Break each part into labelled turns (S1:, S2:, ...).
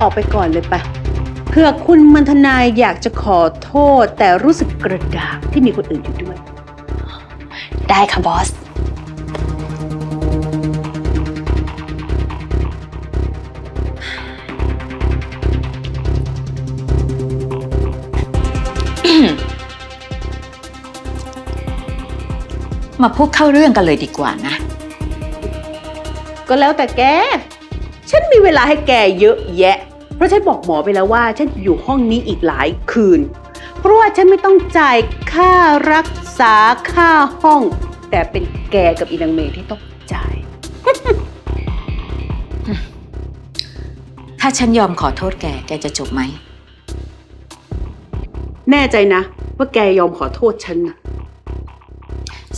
S1: ออกไปก่อนเลยปะเผื่อคุณมันทนายอยากจะขอโทษ แต่รู้สึกกระดากที่มีคนอื่นอยู่ด้วย
S2: ได้ค่ะบอส
S3: มาพูดเข้าเรื่องกันเลยดีกว่านะ
S1: ก็แล้วแต่แก ฉันมีเวลาให้แกเยอะแยะ เพราะฉันบอกหมอไปแล้วว่า ฉันอยู่ห้องนี้อีกหลายคืน เพราะว่าฉันไม่ต้องจ่ายค่ารักษาค่าห้อง แต่เป็นแกกับอีนางเมย์ที่ต้องจ่าย
S3: ถ้าฉันยอมขอโทษแก แกจะจบไหม
S1: แน่ใจนะ ว่าแกยอมขอโทษฉันนะ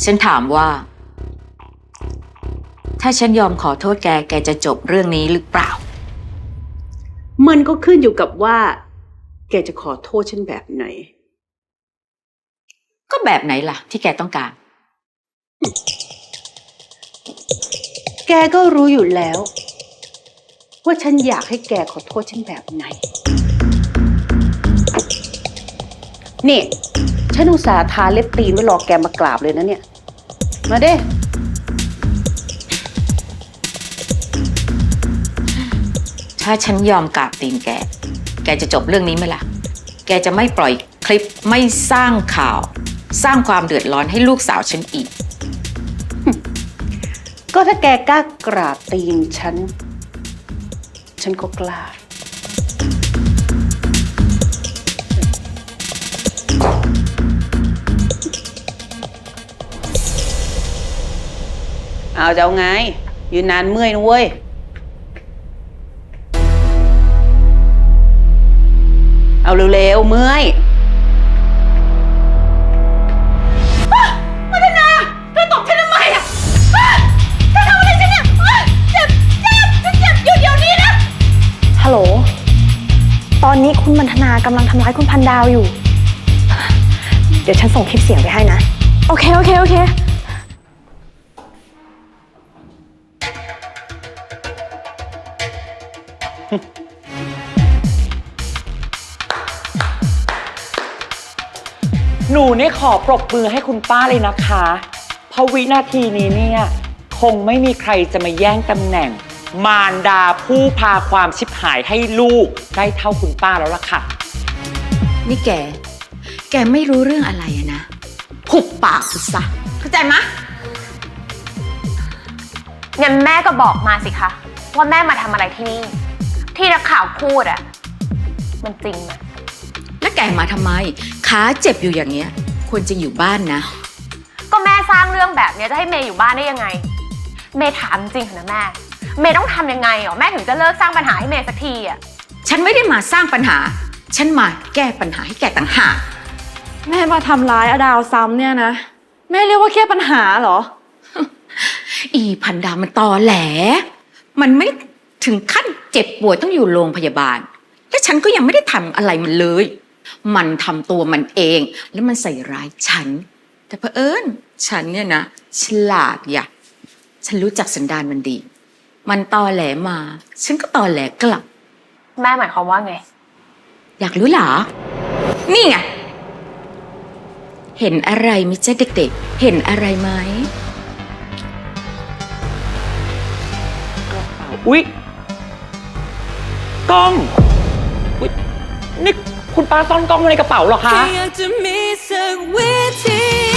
S3: ฉันถามว่า ถ้าฉันยอมขอโทษแก แกจะจบเรื่องนี้หรือเปล่า
S1: มันก็ขึ้นอยู่กับว่า แกจะขอโทษฉันแบบไหน
S3: ก็แบบไหนล่ะ ที่แกต้องการ
S1: แกก็รู้อยู่แล้ว ว่าฉันอยากให้แกขอโทษฉันแบบไหน นี่ ฉันอุตส่าห์ทาเล็บตีนไว้รอแกมากราบเลยนะเนี่ย มาเด้
S3: ถ้าฉันยอมกราบตีนแก แกจะจบเรื่องนี้ไหมล่ะ แกจะไม่ปล่อยคลิปไม่สร้างข่าว สร้างความเดือดร้อนให้ลูกสาวฉันอีก
S1: ก็ถ้าแกกล้ากราบตีนฉัน ฉันก็กล้า เอาจะเอาไง ยืนนานเมื่อยนะเว้ย เอาเร็วๆเมื่อยมาธนาเธอตบฉันทำไมอะเธอทำอะไรฉันเนี่ยเจ็บเจ็บฉันเจ็บอยู่เดี๋ยวนี้นะ
S2: ฮัลโหล ตอนนี้คุณมันธนากำลังทำร้ายคุณพันดาวอยู่ เดี๋ยวฉันส่งคลิปเสียงไปให้นะ โอเค โอเค โอเค
S4: หนูเนี่ยขอปรบมือให้คุณป้าเลยนะคะ เพราะวินาทีนี้เนี่ย คงไม่มีใครจะมาแย่งตำแหน่ง มารดาผู้พาความชิบหายให้ลูกได้เท่าคุณป้าแล้วล่ะค่ะ
S3: นี่แก แกไม่รู้เรื่องอะไรอะนะหุบปากสุดซะเข้าใจไหมะ
S5: งั้นแม่ก็บอกมาสิคะ ว่าแม่มาทำอะไรที่นี่ ที่นักข่าวพูดอะมันจริงไหม
S3: แล้วแกมาทำไม ขาเจ็บอยู่อย่างเงี้ย ควรจะอยู่บ้านนะ
S5: ก็แม่สร้างเรื่องแบบเนี้ยจะให้เมย์อยู่บ้านได้ยังไง เมย์ถามจริงเถอะนะแม่ เมย์ต้องทำยังไงเหรอแม่ถึงจะเลิกสร้างปัญหาให้เมย์สักทีอะ
S3: ฉันไม่ได้มาสร้างปัญหา ฉันมาแก้ปัญหาให้แกต่างหาก
S6: แม่มาทำร้ายอดาวซ้ำเนี่ยนะ แม่เรียกว่าแค่ปัญหาเหรอ
S3: อีพันดามันตอแหล มันไม่ถึงขั้นเจ็บป่วยต้องอยู่โรงพยาบาล และฉันก็ยังไม่ได้ทำอะไรมันเลย มันทำตัวมันเอง แล้วมันใส่ร้ายฉัน แต่เผอิญฉันเนี่ยนะฉลาดอย่ะฉันรู้จักสันดานมันดี มันตอแหลมา ฉันก็ตอแหลกลับ
S5: แม่หมายความว่าไง
S3: อยากรู้เหรอ นี่ไง เห็นอะไรไหมิจ๊ะเด็กๆ เห็นอะไรไหม
S4: อุ๊ยกล้องอุ๊ยนี่ คุณป้าซ่อนกล้องไว้ในกระเป๋าเหรอคะ
S7: อยากจะมีสักวิธี